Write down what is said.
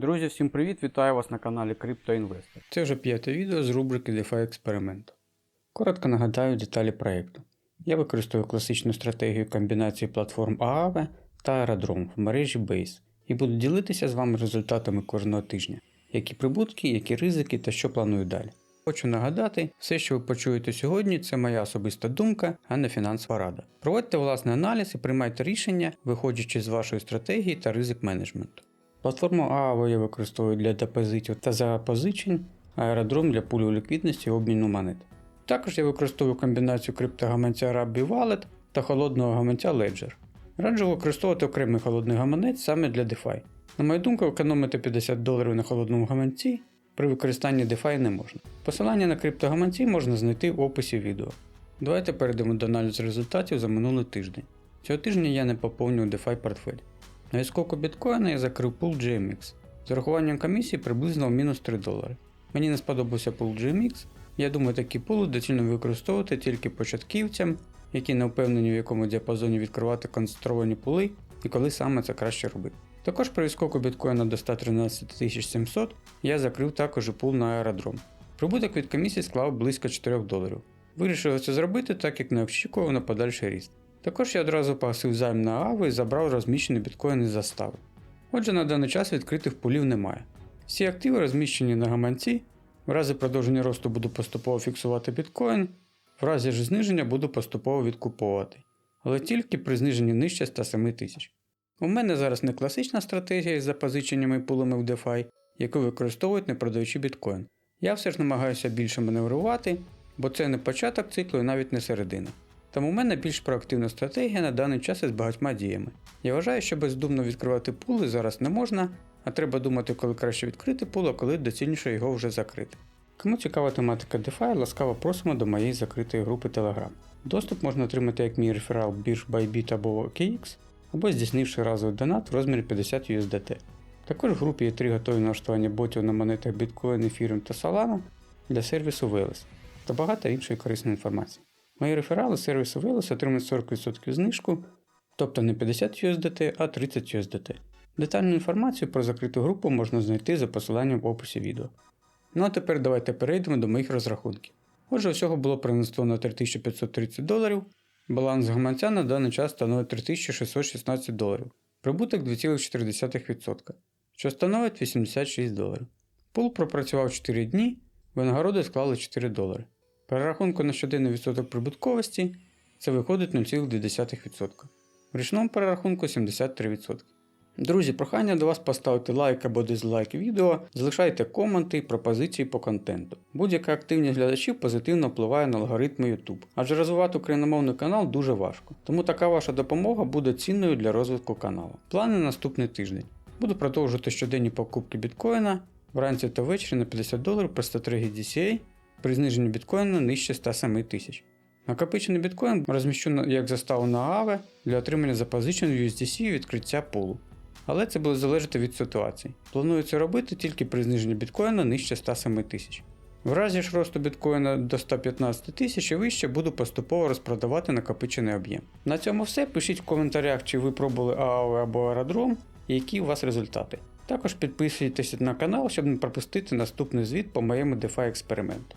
Друзі, всім привіт! Вітаю вас на каналі CryptoInvestor. Це вже п'яте відео з рубрики DeFi Експеримент. Коротко нагадаю деталі проєкту. Я використовую класичну стратегію комбінації платформ Aave та Aerodrome в мережі Base і буду ділитися з вами результатами кожного тижня, які прибутки, які ризики та що планую далі. Хочу нагадати, все, що ви почуєте сьогодні, це моя особиста думка, а не фінансова рада. Проводьте власний аналіз і приймайте рішення, виходячи з вашої стратегії та ризик менеджменту. Платформу AAV я використовую для депозитів та запозичень, а аеродром для пулю ліквідності і обміну монет. Також я використовую комбінацію криптогаманця Rabbi Wallet та холодного гаманця Ledger. Раджу використовувати окремий холодний гаманець саме для DeFi. На мою думку, економити 50 доларів на холодному гаманці при використанні DeFi не можна. Посилання на криптогаманці можна знайти в описі відео. Давайте перейдемо до аналізу результатів за минулий тиждень. Цього тижня я не поповнював DeFi портфель. На відскоку біткоїна я закрив пул GMX. З урахуванням комісії приблизно в мінус 3 долари. Мені не сподобався пул GMX. Я думаю, такі пули доцільно використовувати тільки початківцям, які не впевнені в якому діапазоні відкривати концентровані пули і коли саме це краще робити. Також при відскоку біткоїна до 113 700 я закрив також і пул на аеродром. Прибуток від комісії склав близько 4 доларів. Вирішив це зробити, так як не очікував на подальший ріст. Також я одразу погасив займ на АВИ і забрав розміщений біткоін із застави. Отже, на даний час відкритих пулів немає. Всі активи розміщені на гаманці, в разі продовження росту буду поступово фіксувати біткоін, в разі ж зниження буду поступово відкуповувати, але тільки при зниженні нижче 107 тисяч. У мене зараз не класична стратегія з запозиченнями і пулами в DeFi, яку використовують не продаючи біткоін. Я все ж намагаюся більше маневрувати, бо це не початок циклу і навіть не середина. Тому в мене більш проактивна стратегія на даний час із багатьма діями. Я вважаю, що бездумно відкривати пули зараз не можна, а треба думати, коли краще відкрити пул, а коли доцільніше його вже закрити. Кому цікава тематика DeFi, ласкаво просимо до моєї закритої групи Telegram. Доступ можна отримати як мій реферал бірж Bybit або OKX, або здійснивши разовий донат в розмірі 50 USDT. Також в групі є три готові налаштування ботів на монетах Bitcoin, Ethereum та Solana для сервісу Veles та багато іншої корисної інформації. Мої реферали сервісу Veles отримують 40% знижку, тобто не 50 USDT, а 30 USDT. Детальну інформацію про закриту групу можна знайти за посиланням в описі відео. Ну а тепер давайте перейдемо до моїх розрахунків. Отже, всього було проінвестовано 3530 доларів, баланс гаманця на даний час становить 3616 доларів, прибуток 2,4%, що становить 86 доларів. Пул пропрацював 4 дні, винагороди склали 4 долари. Перерахунку на щоденний відсоток прибутковості це виходить 0,2%. В річному перерахунку 73%. Друзі, прохання до вас поставити лайк або дизлайк відео, залишайте коменти і пропозиції по контенту. Будь-яка активність глядачів позитивно впливає на алгоритми YouTube, адже розвивати україномовний канал дуже важко, тому така ваша допомога буде цінною для розвитку каналу. Плани на наступний тиждень. Буду продовжувати щоденні покупки біткоїна вранці та ввечері на 50 доларів при стратегії DCA при зниженні біткоїна нижче 107 тисяч. Накопичений біткоін розміщу на- як заставу на AAVE для отримання запозичень в USDC і відкриття пулу. Але це буде залежати від ситуації. Планую це робити тільки при зниженні біткоїна нижче 107 тисяч. В разі ж росту біткоїна до 115 тисяч і вище буду поступово розпродавати накопичений об'єм. На цьому все. Пишіть в коментарях, чи ви пробували ААВ або аеродром і які у вас результати. Також підписуйтесь на канал, щоб не пропустити наступний звіт по моєму DeFi експерименту.